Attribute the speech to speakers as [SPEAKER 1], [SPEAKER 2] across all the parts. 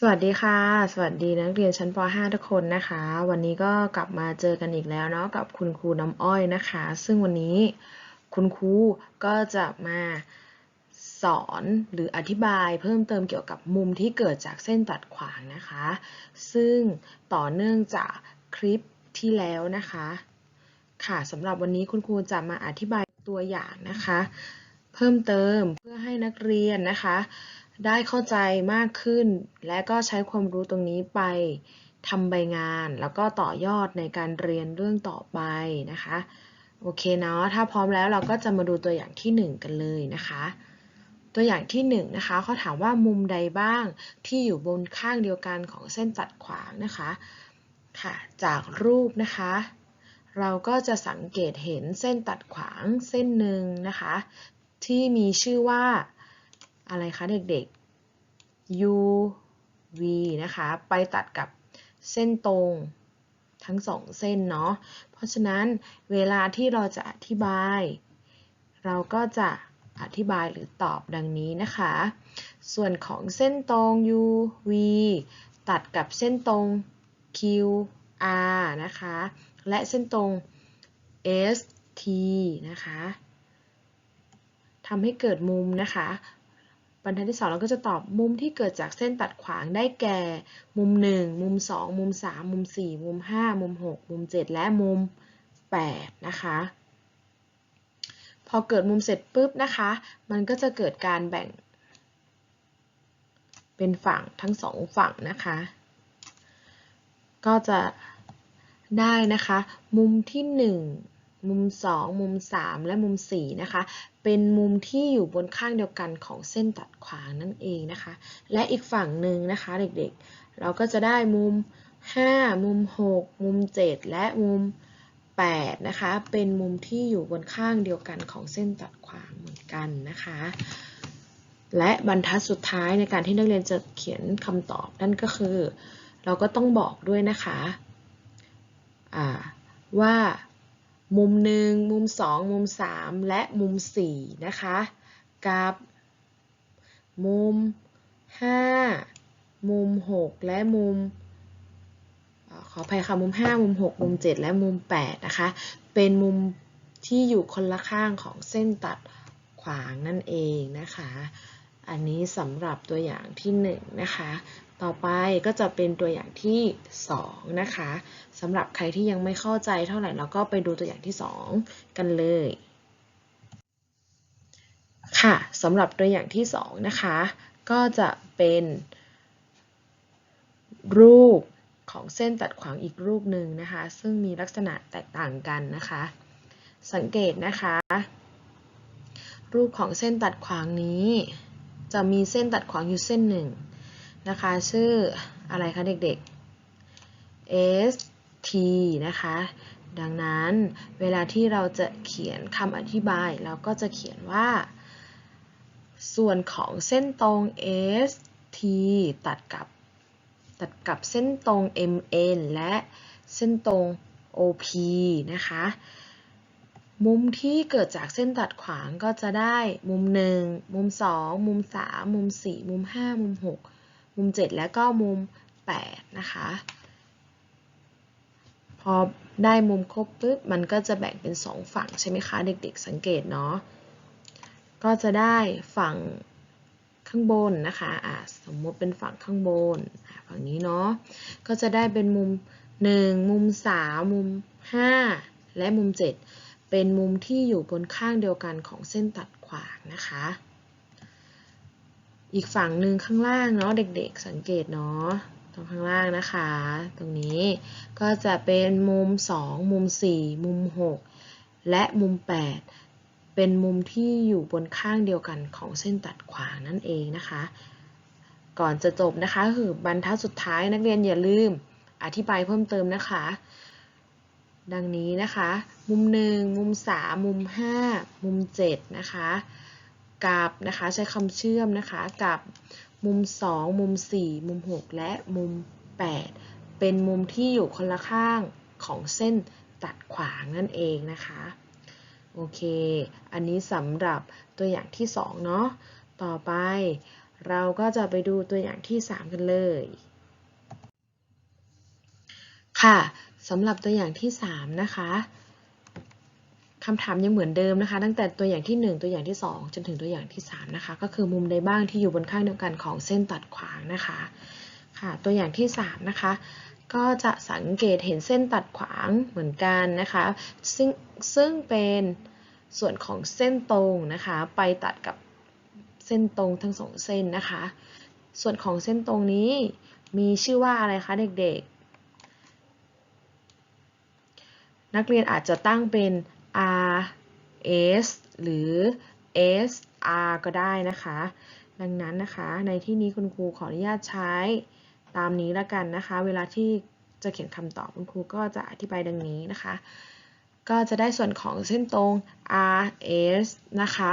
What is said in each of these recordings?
[SPEAKER 1] สวัสดีค่ะ สวัสดีนักเรียนชั้นป .5 ทุกคนนะคะ วันนี้ก็กลับมาเจอกันอีกแล้วเนาะกับคุณครูน้ำอ้อยนะคะ ซึ่งวันนี้คุณครูก็จะมาสอนหรืออธิบายเพิ่มเติมเกี่ยวกับมุมที่เกิดจากเส้นตัดขวางนะคะ ซึ่งต่อเนื่องจากคลิปที่แล้วนะคะ ค่ะสำหรับวันนี้คุณครูจะมาอธิบายตัวอย่างนะคะ เพิ่มเติมเพื่อให้นักเรียนนะคะ ได้เข้าใจมากขึ้น และก็ใช้ความรู้ตรงนี้ไปทำใบงาน แล้วก็ต่อยอดในการเรียนเรื่องต่อไปนะคะ โอเคเนาะ ถ้าพร้อมแล้วเราก็จะมาดูตัวอย่างที่ 1 กันเลยนะคะ ตัวอย่างที่1นนะคะเขาถามว่ามุมใดบ้างที่อยู่บนข้างเดียวกันของเส้นตัดขวางนะคะ ค่ะ จากรูปนะคะ เราก็จะสังเกตเห็นเส้นตัดขวางเส้นหนึ่งนะคะ ที่มีชื่อว่า อะไรคะเด็กๆ u v นะคะ ไปตัดกับเส้นตรงทั้งสองเส้นเนาะ เพราะฉะนั้นเวลาที่เราจะอธิบาย เราก็จะอธิบายหรือตอบดังนี้นะคะ ส่วนของเส้นตรง u v ตัดกับเส้นตรง q r นะคะ และเส้นตรง s t นะคะทำให้เกิดมุมนะคะ บรรทัดที่ 2 เราก็จะตอบมุมที่เกิดจากเส้นตัดขวางได้แก่ มุม 1 มุม 2 มุม 3 มุม 4 มุม 5 มุม 6 มุม 7 และมุม 8 นะคะ พอเกิดมุมเสร็จปุ๊บนะคะ มันก็จะเกิดการแบ่ง เป็นฝั่งทั้งสองฝั่งนะคะ ก็จะได้นะคะ มุมที่ 1 มุม 2 มุม 3 และมุม 4 นะคะ เป็นมุมที่อยู่บนข้างเดียวกันของเส้นตัดขวางนั่นเองนะคะ และอีกฝั่งหนึ่งนะคะเด็กๆ เราก็จะได้มุม 5 มุม 6 มุม 7 และมุม 8 นะคะ เป็นมุมที่อยู่บนข้างเดียวกันของเส้นตัดขวางเหมือนกันนะคะ และบรรทัดสุดท้ายในการที่นักเรียนจะเขียนคำตอบนั่นก็คือ เราก็ต้องบอกด้วยนะคะว่า มุมหนึ่งมุมสองมุมสามและมุมสี่นะคะ กับ มุมห้ามุมหกและมุม ขออภัยค่ะ มุมห้ามุมหกมุมเจ็ดและมุมแปดนะคะ เป็นมุมที่อยู่คนละข้างของเส้นตัดขวางนั่นเองนะคะ อันนี้สำหรับตัวอย่างที่ 1นนะคะ ต่อไปก็จะเป็นตัวอย่างที่ 2 นะคะสำหรับใครที่ยังไม่เข้าใจเท่าไหร่เราก็ไปดูตัวอย่างที่ 2 กันเลยค่ะสำหรับตัวอย่างที่ 2 นะคะ ก็จะเป็น รูปของเส้นตัดขวางอีกรูปหนึ่งนะคะ ซึ่งมีลักษณะแตกต่างกันนะคะ สังเกตนะคะ รูปของเส้นตัดขวางนี้ จะมีเส้นตัดขวางอยู่เส้นหนึ่ง นะคะ ชื่ออะไรคะเด็กๆ S T นะคะ ดังนั้นเวลาที่เราจะเขียนคำอธิบาย เราก็จะเขียนว่า ส่วนของเส้นตรง S T ตัดกับตัดกับเส้นตรง MN และเส้นตรง OP นะคะ มุมที่เกิดจากเส้นตัดขวางก็จะได้มุม 1 มุม 2 มุม 3 มุม 4 มุม 5 มุม 6 มุม 7 แล้วก็มุม 8 นะคะ พอได้มุมครบปุ๊บมันก็จะแบ่งเป็น 2 ฝั่งใช่ไหมคะเด็กๆสังเกตเนาะก็จะได้ฝั่งข้างบนนะคะะสมมติเป็นฝั่งข้างบนฝั่งนี้เนาะก็จะได้เป็นมุม 1 มุม 3 มุม 5 และมุม 7 เป็นมุมที่อยู่บนข้างเดียวกันของเส้นตัดขวางนะคะ อีกฝั่งหนึ่งข้างล่างเนาะเด็กๆสังเกตเนาะตรงข้างล่างนะคะ ตรงนี้ก็จะเป็นมุม 2 มุม 4 มุม 6 และมุม 8 เป็นมุมที่อยู่บนข้างเดียวกันของเส้นตัดขวางนั่นเองนะคะ ก่อนจะจบนะคะคือบรรทัดสุดท้ายนักเรียนอย่าลืมอธิบายเพิ่มเติมนะคะ ดังนี้นะคะ มุม 1 มุม 3 มุม 5 มุม 7 นะคะ กับนะคะใช้คำเชื่อมนะคะกับมุม 2 มุม 4 มุม 6 และมุม 8 เป็นมุมที่อยู่คนละข้างของเส้นตัดขวางนั่นเองนะคะโอเค อันนี้สำหรับตัวอย่างที่ 2 เนาะ ต่อไปเราก็จะไปดูตัวอย่างที่ 3 กันเลย ค่ะสำหรับตัวอย่างที่ 3 นะคะ คำถามยังเหมือนเดิมนะคะ ตั้งแต่ตัวอย่างที่ 1 ตัวอย่างที่ 2 จนถึงตัวอย่างที่ 3 นะคะ ก็คือมุมใดบ้างที่อยู่บนข้างเดียวกันของเส้นตัดขวางนะคะค่ะตัวอย่างที่ 3 นะคะ ก็จะสังเกตเห็นเส้นตัดขวางเหมือนกันนะคะ ซึ่งซึ่งเป็นส่วนของเส้นตรงนะคะ ไปตัดกับเส้นตรงทั้งสองเส้นนะคะ ส่วนของเส้นตรงนี้มีชื่อว่าอะไรคะเด็กๆ นักเรียนอาจจะตั้งเป็น R S หรือ S R ก็ได้นะคะ ดังนั้นนะคะในที่นี้คุณครูขออนุญาตใช้ตามนี้ละกันนะคะ เวลาที่จะเขียนคำตอบคุณครูก็จะอธิบายดังนี้นะคะ ก็จะได้ส่วนของเส้นตรง R S นะคะ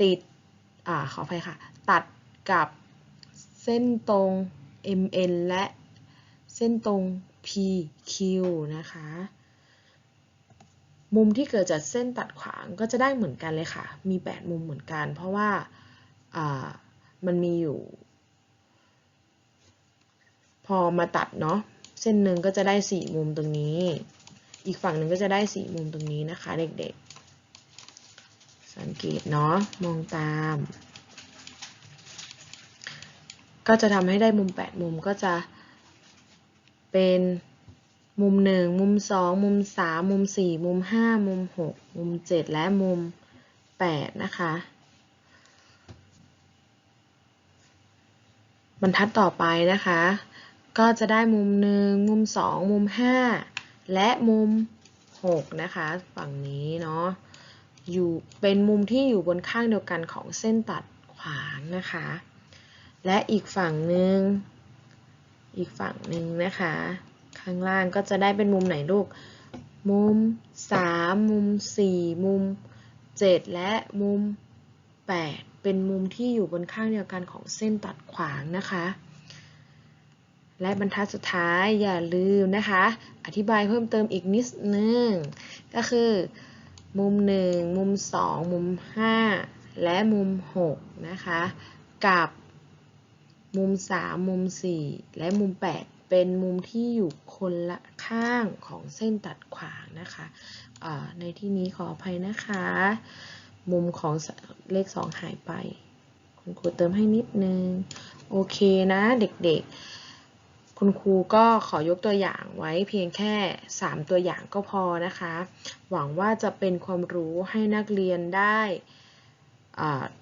[SPEAKER 1] ติดอ่าขออภัยค่ะ ตัดกับเส้นตรง M N และเส้นตรง P Q นะคะ มุมที่เกิดจากเส้นตัดขวางก็จะได้เหมือนกันเลยค่ะ มี 8 มุมเหมือนกัน เพราะว่ามันมีอยู่ พอมาตัดเนาะเส้นหนึ่งก็จะได้ 4 มุมตรงนี้ อีกฝั่งหนึ่งก็จะได้ 4 มุมตรงนี้นะคะ เด็กๆ สังเกตเนาะมองตาม ก็จะทำให้ได้มุม 8 มุมก็จะเป็น มุม 1 มุม 2 มุม 3 มุม 4 มุม 5 มุม 6 มุม 7 และมุม 8 นะคะ บรรทัดต่อไปนะคะ ก็จะได้มุม 1 มุม 2 มุม 5 และมุม 6 นะคะ ฝั่งนี้เนาะ อยู่เป็นมุมที่อยู่บนข้างเดียวกันของเส้นตัดขวางนะคะ และอีกฝั่งหนึ่ง อีกฝั่งหนึ่งนะคะ ข้างล่างก็จะได้เป็นมุมไหนลูก มุม 3 มุม 4 มุม 7 และมุม 8 เป็นมุมที่อยู่บนข้างเดียวกันของเส้นตัดขวางนะคะ และบรรทัดสุดท้ายอย่าลืมนะคะ อธิบายเพิ่มเติมอีกนิดนึง ก็คือมุม 1 มุม 2 มุม 5 และมุม 6 นะคะ กับมุม 3 มุม 4 และมุม 8 เป็นมุมที่อยู่คนละข้างของเส้นตัดขวางนะคะในที่นี้ขออภัยนะคะ มุมของเลข 2 หายไป คุณครูเติมให้นิดนึง โอเคนะเด็กๆ คุณครูก็ขอยกตัวอย่างไว้เพียงแค่ 3 ตัวอย่างก็พอนะคะ หวังว่าจะเป็นความรู้ให้นักเรียนได้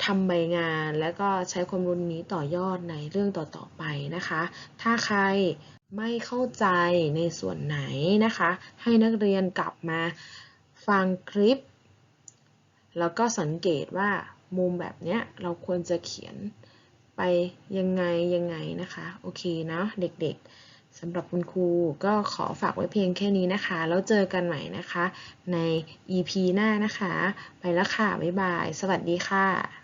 [SPEAKER 1] ทำใบงานแล้วก็ใช้ความรู้นี้ต่อยอดในเรื่องต่อๆไปนะคะ ถ้าใครไม่เข้าใจในส่วนไหนนะคะ ให้นักเรียนกลับมาฟังคลิป แล้วก็สังเกตว่ามุมแบบเนี้ยเราควรจะเขียนไปยังไงยังไงนะคะ โอเคนะเด็กๆ สำหรับคุณครูก็ขอฝากไว้เพียงแค่นี้นะคะ แล้วเจอกันใหม่นะคะ ใน EP หน้านะคะ ไปแล้วค่ะ บ๊ายบาย สวัสดีค่ะ